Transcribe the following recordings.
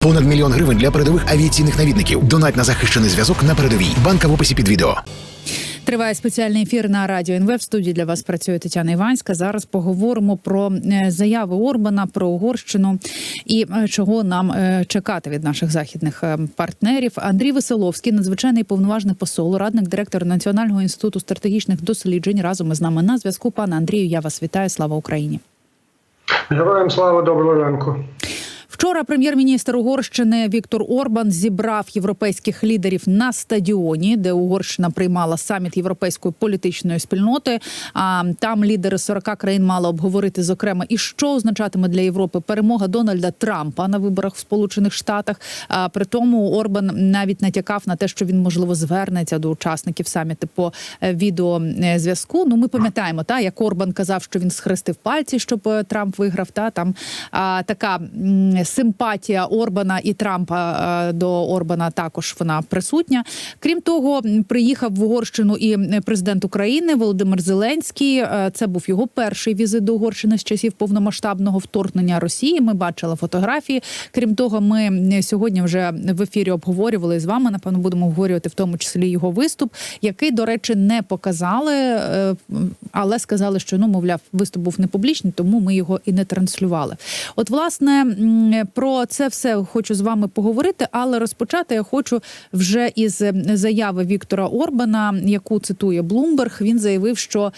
Понад мільйон гривень для передових авіаційних навідників. Донать на захищений зв'язок на передовій. Банка в описі під відео. Триває спеціальний ефір на радіо НВ. В студії для вас працює Тетяна Іванська. Зараз поговоримо про е, заяви Орбана про Угорщину і е, чого нам е, чекати від наших західних партнерів. Андрій Веселовський, надзвичайний повноважний посол, радник директора Національного інституту стратегічних досліджень. Разом із нами на зв'язку. Пане Андрію, я вас вітаю. Слава Україні. Героям слава доброго ранку. Вчора прем'єр-міністр Угорщини Віктор Орбан зібрав європейських лідерів на стадіоні, де Угорщина приймала саміт європейської політичної спільноти. А там лідери 40 країн мали обговорити зокрема і що означатиме для Європи перемога Дональда Трампа на виборах в Сполучених Штатах. А при тому Орбан навіть натякав на те, що він можливо звернеться до учасників саміту по е, відеозв'язку. Ну ми пам'ятаємо, та як Орбан казав, що він схрестив пальці, щоб е, Трамп виграв. Та там а, така симпатія Орбана і Трампа е, до Орбана також вона присутня. Крім того, приїхав в Угорщину і президент України Володимир Зеленський. Е, Це був його перший візит до Угорщини з часів повномасштабного вторгнення Росії. Ми бачили фотографії. Крім того, ми сьогодні вже в ефірі обговорювали з вами. Напевно, будемо обговорювати в тому числі його виступ, який, до речі, не показали, е, але сказали, що ну мовляв, виступ був не публічний, тому ми його і не транслювали. От, власне, про це все хочу з вами поговорити, але розпочати я хочу вже із заяви Віктора Орбана, яку цитує Блумберг. Він заявив, що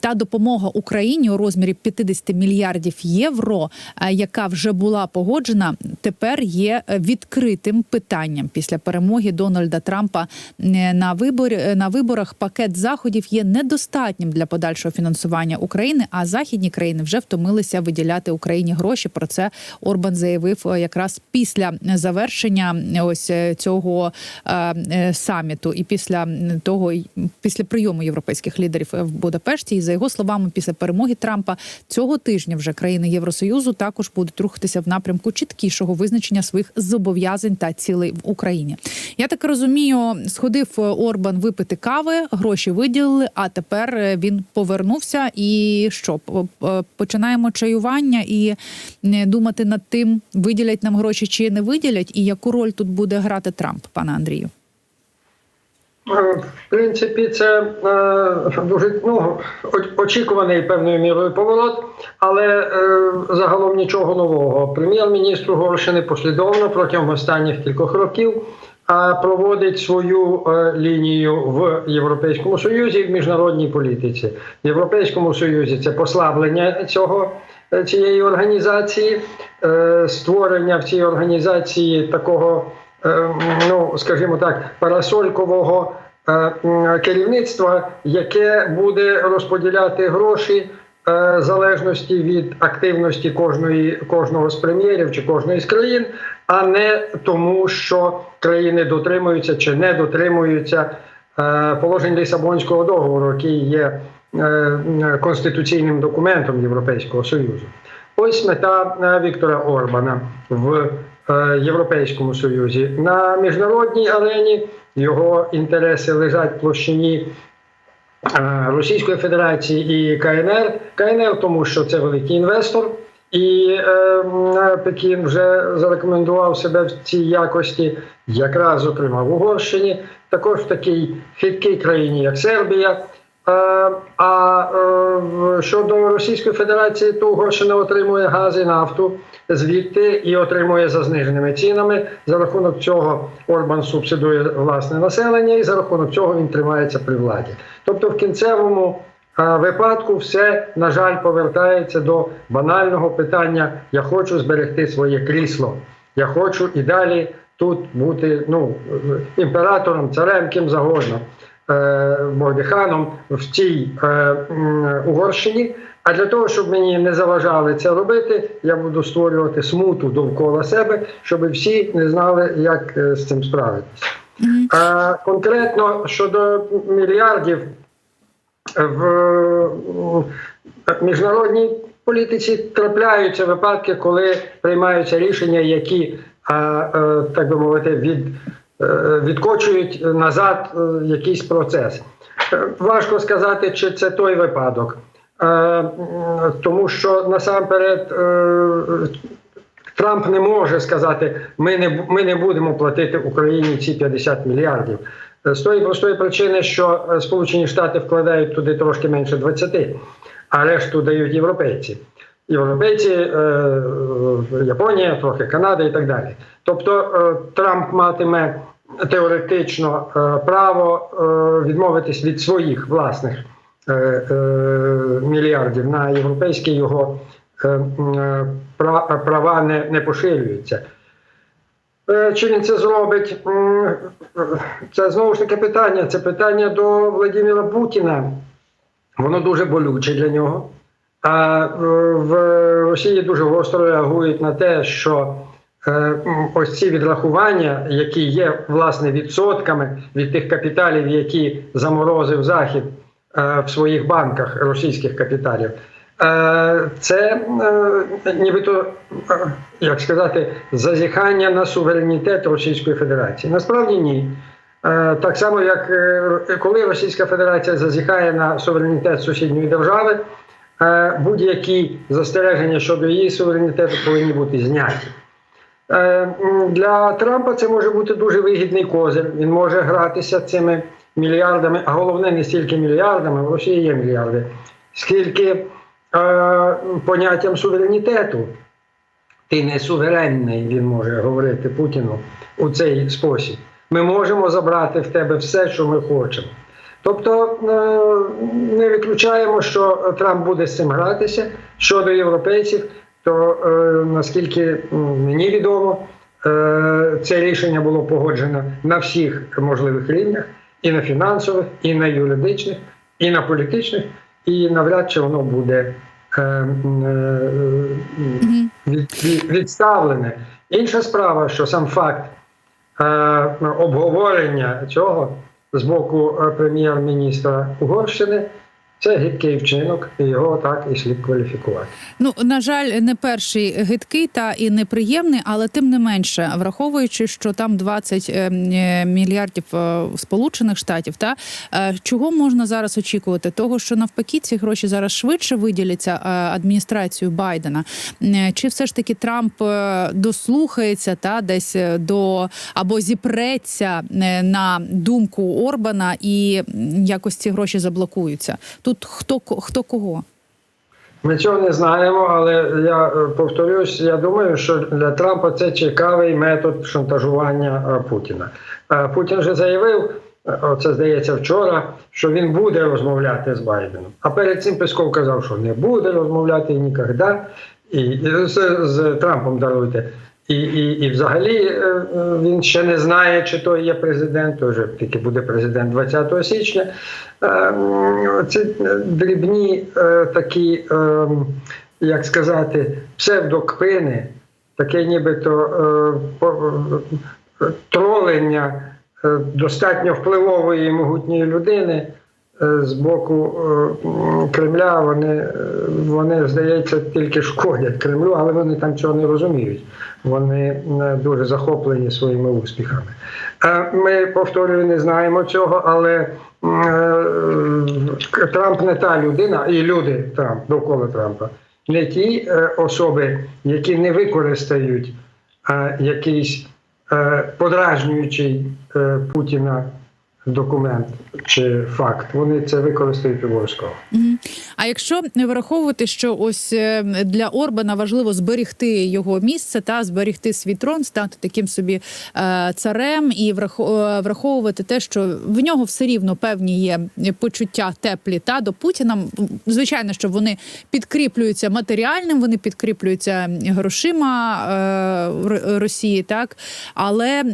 та допомога Україні у розмірі 50 мільярдів євро, яка вже була погоджена, тепер є е, відкритим питанням після перемоги Дональда Трампа е, на виборі на виборах. Пакет заходів є недостатнім для подальшого фінансування України. А західні країни вже втомилися виділяти Україні гроші. Про це Орбан заявив е, якраз після завершення ось е, цього е, е, саміту, і після того, після прийому європейських лідерів в Будапешті. І за його словами, після перемоги Трампа цього тижня вже країни Євросоюзу також будуть рухатися в напрямку чіткішого визначення своїх зобов'язань та цілей в Україні. Я так розумію, сходив Орбан випити кави, гроші виділили. А тепер він повернувся. І що починаємо чаювання і думати над тим, виділять нам гроші чи не виділять, і яку роль тут буде грати Трамп, пане Андрію. Е, В принципі, це е, дуже ну, очікуваний певною мірою поворот, але е, загалом нічого нового. Прем'єр-міністр Угорщини послідовно протягом останніх кількох років проводить свою лінію в Європейському Союзі в міжнародній політиці. В Європейському Союзі це послаблення цього. Е, Цієї організації е, створення в цій організації такого е, ну скажімо так, парасолькового керівництва, яке буде розподіляти гроші залежності від активності кожної кожного з прем'єрів чи кожної з країн, а не тому, що країни дотримуються чи не дотримуються положень Лісабонського договору, який є конституційним документом Європейського Союзу. Ось мета е, Віктора Орбана в е, Європейському Союзі. На міжнародній арені його інтереси лежать в площині е, Російської Федерації і КНР. КНР, тому що це великий інвестор, і е, Пекін вже зарекомендував себе в цій якості, якраз зокрема в Угорщині, також в такій хиткій країні, як Сербія. Е, А е, щодо Російської Федерації, то Угорщина отримує газ і нафту звідти і отримує за зниженими цінами. За рахунок цього Орбан субсидує власне населення, і за рахунок цього він тримається при владі. Тобто, в кінцевому е, випадку все на жаль повертається до банального питання: я хочу зберегти своє крісло, я хочу і далі тут бути ну імператором, царем, ким завгодно. Е, в цій е, Угорщині. А для того, щоб мені не заважали це робити, я буду створювати смуту довкола себе, щоб всі не знали, як е, з цим справитися. А конкретно щодо мільярдів в міжнародній політиці трапляються випадки, коли приймаються рішення, які, так би мовити, від, відкочують назад е, якийсь процес. Е, Важко сказати, чи це той випадок. Е, Тому що насамперед е, Трамп не може сказати, ми не, ми не будемо платити Україні ці 50 мільярдів. Е, З тої простої причини, що е, Сполучені Штати вкладають туди трошки менше 20, а решту дають європейці. Європейці, е, е, Японія, трохи Канада і так далі. Тобто е, Трамп матиме теоретично е, право е, відмовитись від своїх власних мільярдів на європейські його права не, не поширюються. Чи він це зробить? Це знову ж таки питання. Це питання до Владимира Путіна. Воно дуже болюче для нього. А в Росії дуже гостро реагують на те, що ось ці відрахування, які є власне відсотками від тих капіталів, які заморозив Захід е, в своїх банках російських капіталів, е, це е, нібито, е, як сказати, зазіхання на суверенітет Російської Федерації. Насправді ні. Е, Так само, як е, коли Російська Федерація зазіхає на суверенітет сусідньої держави, е, будь-які застереження щодо її суверенітету повинні бути зняті. Е, Для Трампа це може бути дуже вигідний козир. Він може гратися цими мільярдами, а головне не стільки мільярдами, в Росії є мільярди, скільки е, поняттям суверенітету. Ти не суверенний, він може говорити Путіну у цей спосіб. Ми можемо забрати в тебе все, що ми хочемо. Тобто е, не виключаємо, що Трамп буде з цим гратися щодо європейців, то е, наскільки мені відомо, е, це рішення було погоджено на всіх можливих рівнях: і на фінансових, і на юридичних, і на політичних, і навряд чи воно буде е, відставлене. Інша справа, що сам факт обговорення цього з боку прем'єр-міністра Угорщини це гидкий вчинок, і його так і слід кваліфікувати. Ну на жаль, не перший гидкий та і неприємний, але тим не менше, враховуючи, що там 20 е, е, мільярдів е, сполучених штатів, та чого можна зараз очікувати? Того, що навпаки ці гроші зараз швидше виділяться адміністрацією Байдена, чи все ж таки Трамп дослухається та десь до або зіпреться на думку Орбана і якось ці гроші заблокуються? Тут хто хто кого? Ми цього не знаємо, але я е, повторюсь, я думаю, що для Трампа це цікавий метод шантажування е, Путіна. Е, Путін вже заявив, це здається вчора, що він буде розмовляти з Байденом. А перед цим Песков казав, що не буде розмовляти ніколи. І з, з Трампом даруйте. І, і, і взагалі е, е, він ще не знає, чи той є президент, той же тільки буде президент 20 січня. Е, Це дрібні такі, як сказати, псевдокпини, таке нібито тролення достатньо впливової і могутньої людини. Е, З боку е, Кремля вони, е, вони, здається, тільки шкодять Кремлю, але вони там цього не розуміють. Вони дуже захоплені своїми успіхами. Ми, повторюю, не знаємо цього, але Трамп не та людина, і люди Трамп довкола Трампа, не ті особи, які не використають якийсь подражнюючий Путіна документ чи факт. Вони це використають обов'язково. А якщо не враховувати, що ось е, для Орбана важливо зберегти його місце та зберегти свій трон, стати таким собі е, царем, і е, враховувати те, що в нього все рівно певні є почуття теплі та до Путіна. Звичайно, що вони підкріплюються матеріальним, вони підкріплюються грошима Росії, так але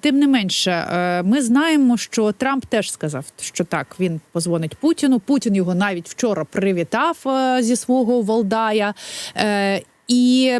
тим не менше, ми знаємо, що Трамп теж сказав, що так він позвонить Путіну. Путін його навіть вчора привітав е, зі свого Валдая. І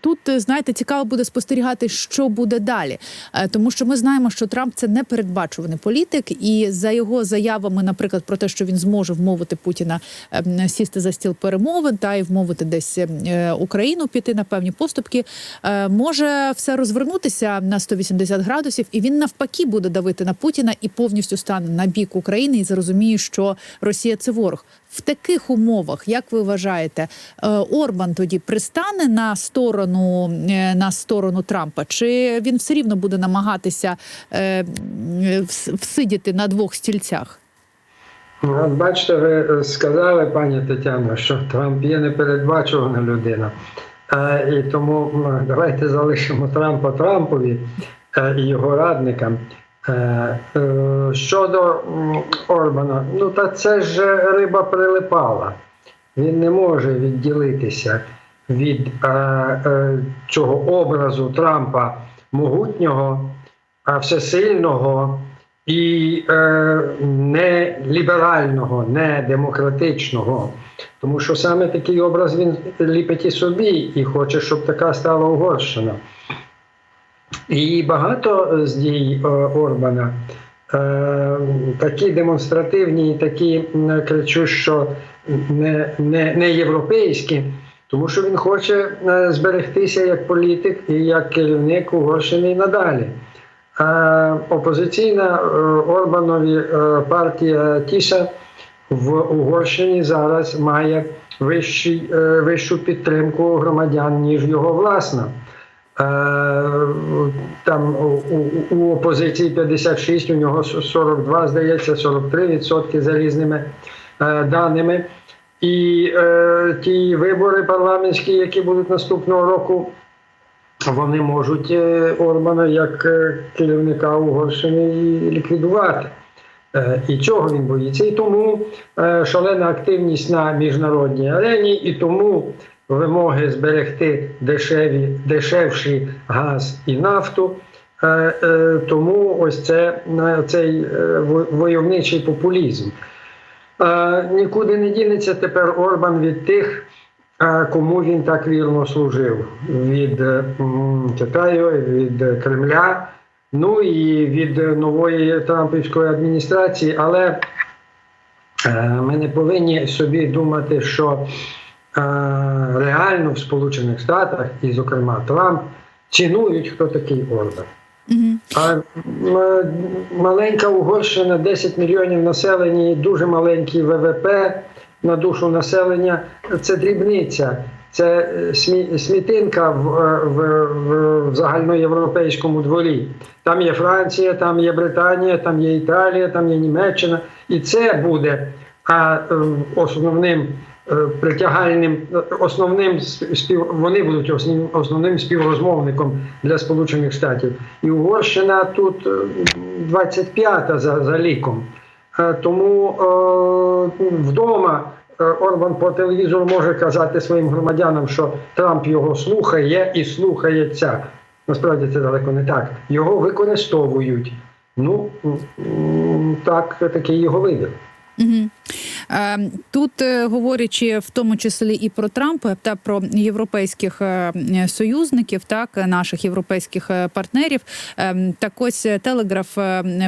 тут знаєте, цікаво буде спостерігати, що буде далі, Е, тому що ми знаємо, що Трамп це непередбачуваний політик, і за його заявами, наприклад, про те, що він зможе вмовити Путіна ем, сісти за стіл перемовин та й вмовити десь е, Україну піти на певні поступки, е, може все розвернутися на 180 градусів, і він навпаки буде давити на Путіна і повністю стане на бік України і зрозуміє, що Росія це ворог. В таких умовах, як ви вважаєте, е, Орбан тоді пристане на сторону е, на сторону Трампа, чи він все рівно буде намагатися е, всидіти на двох стільцях? От бачите, ви сказали, пані Тетяно, що Трамп є непередбачувана людина. І тому давайте залишимо Трампа Трампові і його радникам. Е, е, Щодо Орбана, ну та це ж риба прилипала. Він не може відділитися від е, цього образу Трампа могутнього, всесильного і е, не ліберального, не демократичного. Тому що саме такий образ він ліпить і собі і хоче, щоб така стала Угорщина. І багато з дій е, Орбана е, такі демонстративні такі кричу, що не, не, не європейські, тому що він хоче е, зберегтися як політик і як керівник Угорщини і надалі. Е, Опозиційна е, Орбанові е, партія Тіша в Угорщині зараз має е, вищу підтримку громадян, ніж його власна. Е, Там у, опозиції 56, у нього 42, здається, 43% за різними е, даними. І е, ті вибори парламентські, які будуть наступного року, вони можуть Орбана як керівника Угорщини ліквідувати. І чого він боїться? І тому шалена активність на міжнародній арені, і тому вимоги зберегти дешеві, дешевший газ і нафту. Е, е, Тому ось це е, цей войовничий популізм. Нікуди не дінеться тепер Орбан від тих, кому він так вірно служив: від Китаю, від Кремля, ну і від нової Трампівської адміністрації. Але ми не повинні собі думати, що реально в Сполучених Штатах, і, зокрема, Трамп, цінують, хто такий Орбан. Угу. А маленька Угорщина, 10 мільйонів населення, і дуже маленький ВВП на душу населення це дрібниця. Це е, смі- смітинка в, е, в, в, в загальноєвропейському дворі. Там є Франція, там є Британія, там є Італія, там є Німеччина. І це буде а, е, основним притягальним, е, основним спів, вони будуть основним, співрозмовником для Сполучених Штатів. І Угорщина тут е, 25-та за, за ліком. Е, Тому е, вдома е, Орбан по телевізору може казати своїм громадянам, що Трамп його слухає і слухається. Насправді це далеко не так. Його використовують. Ну так, такий його вибір. Угу. Е, тут, е, говорячи в тому числі і про Трампа та про європейських е, союзників, так наших європейських партнерів, так ось Телеграф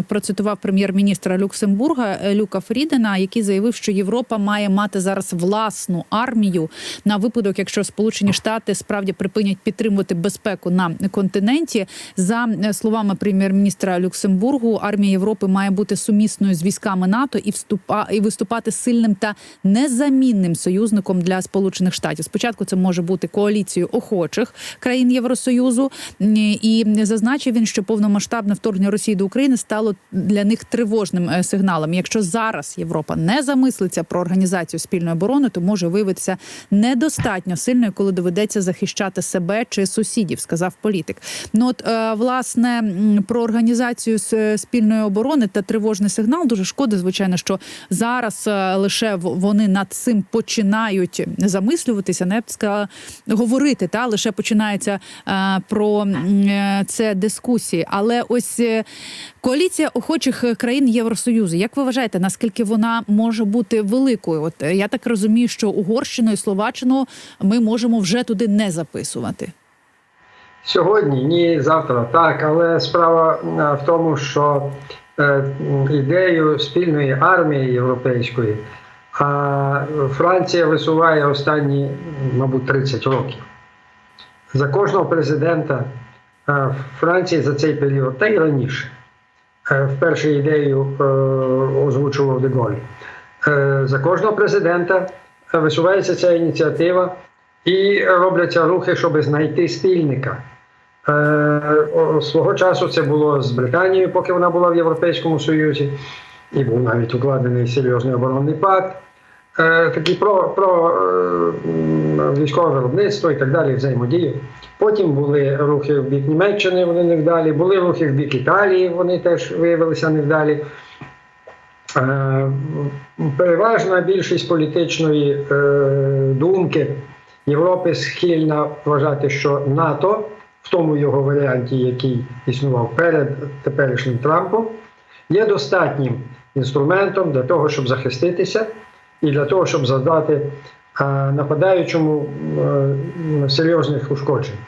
процитував прем'єр-міністра Люксембурга Люка Фрідена, який заявив, що Європа має мати зараз власну армію на випадок, якщо Сполучені Штати справді припинять підтримувати безпеку на континенті. За словами прем'єр-міністра Люксембургу, армія Європи має бути сумісною з військами НАТО і вступа і виступати сильним та незамінним союзником для Сполучених Штатів. Спочатку це може бути коаліцією охочих країн Євросоюзу, і зазначив він, що повномасштабне вторгнення Росії до України стало для них тривожним е, сигналом. Якщо зараз Європа не замислиться про організацію спільної оборони, то може виявитися недостатньо сильною, коли доведеться захищати себе чи сусідів, сказав політик. Ну от е, власне про організацію спільної оборони та тривожний сигнал дуже шкода, звичайно, що зараз е, лише вони над цим починають замислюватися, не б сказала говорити. Та лише починається е, про е, це дискусії. Але ось е, коаліція охочих країн Євросоюзу. Як ви вважаєте, наскільки вона може бути великою? От я так розумію, що Угорщину і Словаччину ми можемо вже туди не записувати. Сьогодні ні, завтра так, але справа в тому, що ідею спільної армії європейської а Франція висуває останні, мабуть, 30 років. За кожного президента е, Франції за цей період, та й раніше, е, вперше ідею е, озвучував Деголь. Е, За кожного президента е, висувається ця ініціатива і робляться рухи, щоб знайти спільника. Е, Свого часу це було з Британією, поки вона була в Європейському Союзі, і був навіть укладений серйозний оборонний пакт. Е, Такий про, про е, військове виробництво і так далі, взаємодію. Потім були рухи в бік Німеччини, вони невдалі, були рухи в бік Італії, вони теж виявилися невдалі. Переважна більшість політичної думки Європи схильна вважати, що НАТО в тому його варіанті, який існував перед теперішнім Трампом, є достатнім інструментом для того, щоб захиститися і для того, щоб завдати е, нападаючому е, серйозних ушкоджень.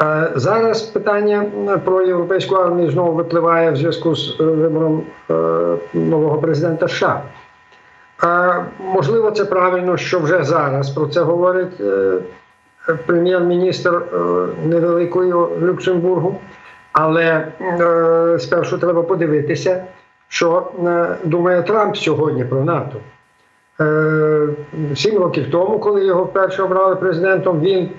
Е, Зараз питання про європейську армію знову випливає в зв'язку з вибором нового президента США. Можливо, це правильно, що вже зараз про це говорить прем'єр-міністр е, невеликої Люксембургу, але е, спершу треба подивитися, що е, думає Трамп сьогодні про НАТО. Сім років тому, коли його вперше обрали президентом, він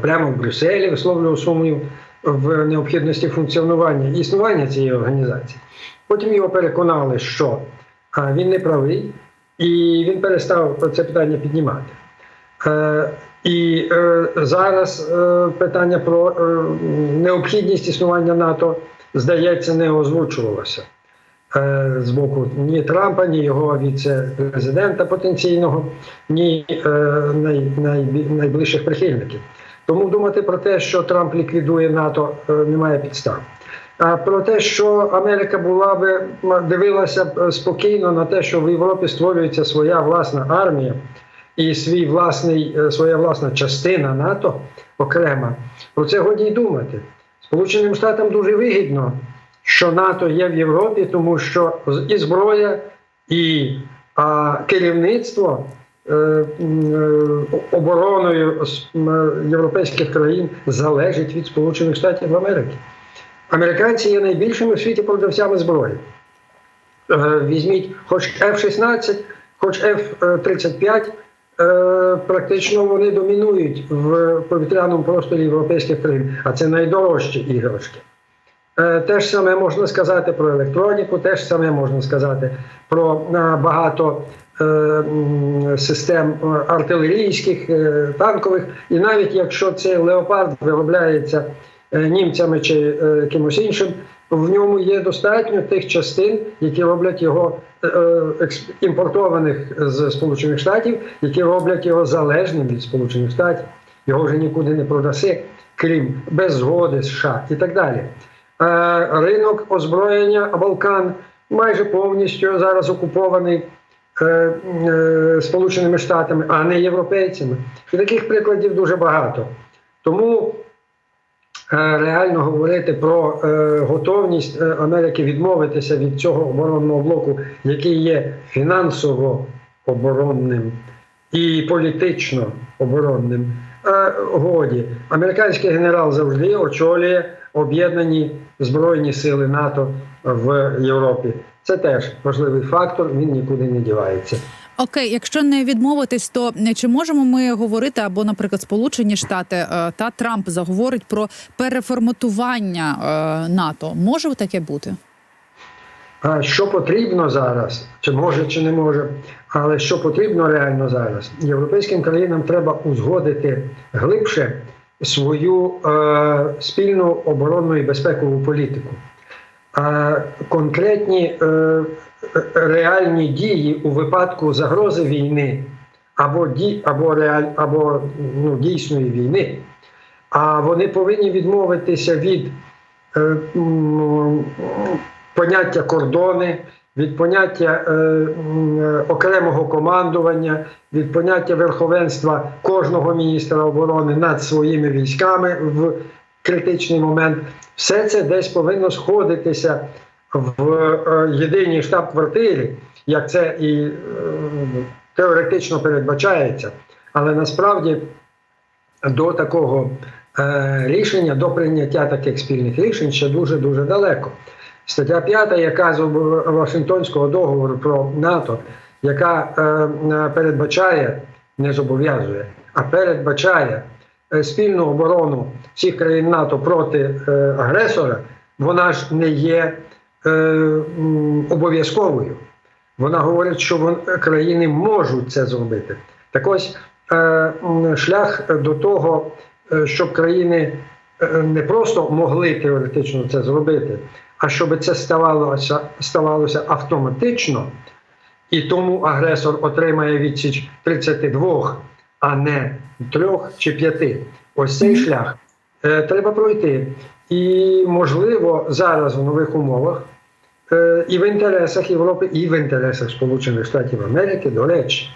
прямо в Брюсселі висловлював сумнів в необхідності функціонування існування цієї організації. Потім його переконали, що він не правий, і він перестав це питання піднімати. Е, І е, зараз е, питання про необхідність існування НАТО, здається, не озвучувалося з боку ні Трампа, ні його віце-президента потенційного, ні най, най, найближчих прихильників. Тому думати про те, що Трамп ліквідує НАТО, немає підстав. А про те, що Америка була би дивилася спокійно на те, що в Європі створюється своя власна армія і свій власний, е, своя власна частина НАТО окрема, про це годі й думати. Сполученим Штатам дуже вигідно, що НАТО є в Європі, тому що і зброя, і а, керівництво е, е, обороною європейських країн залежить від Сполучених Штатів Америки. Американці є найбільшими в світі продавцями зброї. Е, Візьміть хоч F-16, хоч F-35, е, практично вони домінують в повітряному просторі європейських країн, а це найдорожчі іграшки. Е, Те ж саме можна сказати про електроніку, те ж саме можна сказати про е, багато е, систем е, артилерійських, е, танкових. І навіть якщо цей леопард виробляється е, німцями чи е, кимось іншим, в ньому є достатньо тих частин, які роблять його е, е, імпортованих з Сполучених Штатів, які роблять його залежним від Сполучених Штатів. Його вже нікуди не продаси, крім без згоди США і так далі. Е, Ринок озброєння Балкан майже повністю зараз окупований е, е, Сполученими Штатами, а не європейцями. І таких прикладів дуже багато. Тому е, реально говорити про е, готовність е, Америки відмовитися від цього оборонного блоку, який є фінансово оборонним і політично оборонним. Е, годі американський генерал завжди очолює об'єднані збройні сили НАТО в Європі. Це теж важливий фактор. Він нікуди не дівається. Окей, якщо не відмовитись, то чи можемо ми говорити або, наприклад, Сполучені Штати е, та Трамп заговорить про переформатування е, НАТО? Може таке бути? Що потрібно зараз, чи може, чи не може, але що потрібно реально зараз, європейським країнам треба узгодити глибше свою е, спільну оборонну і безпекову політику. Конкретні е, реальні дії у випадку загрози війни або ді, або, реаль, або ну, дійсної війни, а вони повинні відмовитися від е, поняття кордони, від поняття е, е, окремого командування, від поняття верховенства кожного міністра оборони над своїми військами в критичний момент. Все це десь повинно сходитися в е, єдиній штаб-квартирі, як це і е, теоретично передбачається. Але насправді до такого е, рішення, до прийняття таких спільних рішень ще дуже дуже далеко. Стаття 5, яка з Вашингтонського договору про НАТО, яка передбачає, не зобов'язує, а передбачає спільну оборону всіх країн НАТО проти е, агресора, вона ж не є е, обов'язковою. Вона говорить, що країни можуть це зробити. Так ось е, шлях до того, е, щоб країни е, не просто могли теоретично це зробити, а щоб це ставалося, ставалося автоматично, і тому агресор отримає відсіч 32, а не 3 чи 5. Ось цей шлях е, треба пройти. І, можливо, зараз в нових умовах е, і в інтересах Європи, і в інтересах Сполучених Штатів Америки, до речі,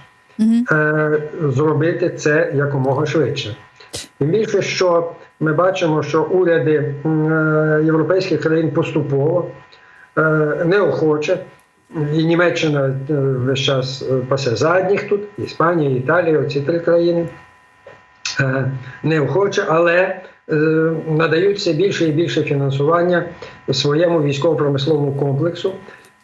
е, зробити це якомога швидше. Тим більше, що ми бачимо, що уряди е, європейських країн поступово е, неохоче, і Німеччина е, весь час е, пасе задніх тут, Іспанія, Італія, оці три країни. Е, неохоче, але надають все більше і більше фінансування своєму військово-промисловому комплексу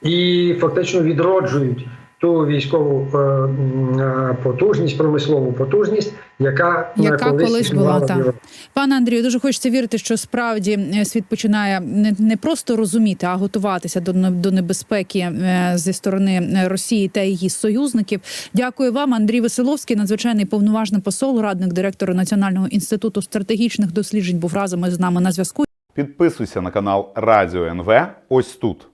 і фактично відроджують ту військову е, е, потужність, промислову потужність, яка, е, Яка колись існувала була. Європі. Пане Андрію, дуже хочеться вірити, що справді світ починає не, не просто розуміти, а готуватися до, до небезпеки зі сторони Росії та її союзників. Дякую вам, Андрій Веселовський, надзвичайний повноважний посол, радник директора Національного інституту стратегічних досліджень. Був разом із нами на зв'язку. Підписуйся на канал Радіо НВ ось тут.